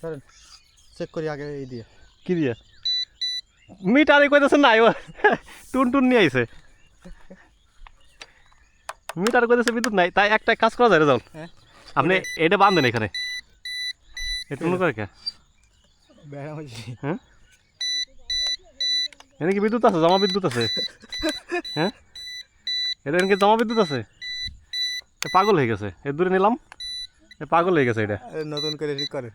সরেন check করি আগে এই দিয়ে। কি দিয়ে? মিটারে কইতেছে নাই ও টুন টুন নিয়ে আইছে। মিটার কইতেছে বিদ্যুৎ নাই তাই একটা কাজ করা যায় রে যাও হ্যাঁ। আপনি এটা বান্ধেন এখানে। এটা টুন করে কে? হ্যাঁ? এখানে কি বিদ্যুৎ আছে? জমা বিদ্যুৎ আছে? হ্যাঁ? এটা এখানে কি জমা বিদ্যুৎ আছে? পাগল হয়ে গেছে। এ দূরে নিলাম। এ পাগল হয়ে গেছে এটা। নতুন করে ঠিক করেন।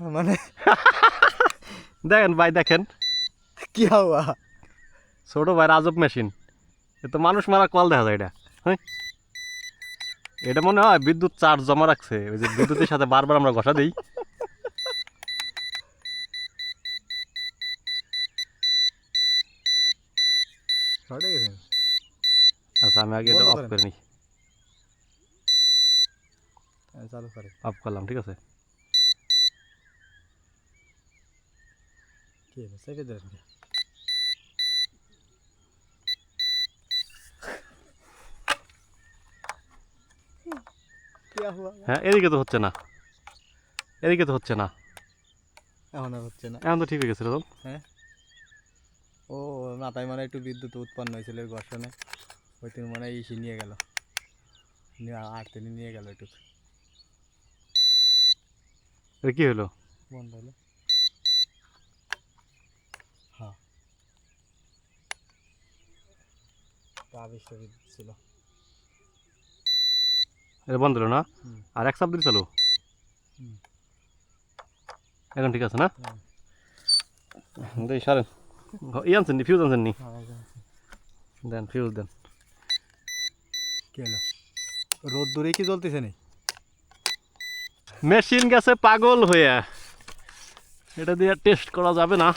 মানে দেখেন ভাই দেখেন। কি হওয়া? ছোট ভাই রাজব মেশিন। এ তো মানুষ মারা কল দেখা যায় এটা হ্যাঁ? এটা মনে হয় বিদ্যুৎ চার্জ জমা রাখছে ওই যে বিদ্যুতের সাথে বারবার আমরা ঘষা দিই। আচ্ছা আমি আগে এটা অফ করে নিই। হ্যাঁ, চালু করে। অফ করলাম ঠিক আছে? কি হবে চেপে ধরেন কি হ্যাঁ এদিকে তো হচ্ছে না। এদিকে তো হচ্ছে না। এখন আর হচ্ছে না। এখন তো ঠিক হয়ে গেছে রতন হ্যাঁ? ও মাথায় মানে একটু বিদ্যুৎ উৎপন্ন হয়েছিল এর ঘর্ষণে। ওই তিন মানে ইসি নিয়ে গেল। আর তিনি নিয়ে গেল একটু কি হলো? বন্ধ হলো। ছিল। এটা বন্ধ হলো না? আর এক সাপ দিয়ে চালু? এখন ঠিক আছে না? হ্যাঁ। দেই সারেন। ই আনছেন নি? ফিউজ আনছেন নি? হ্যাঁ। দেন ফিউজ দেন। কি হলো রোদ দূরে কি জ্বলতেছে নেই মেশিন গেছে পাগল হয়ে এটা দিয়ে টেস্ট করা যাবে না।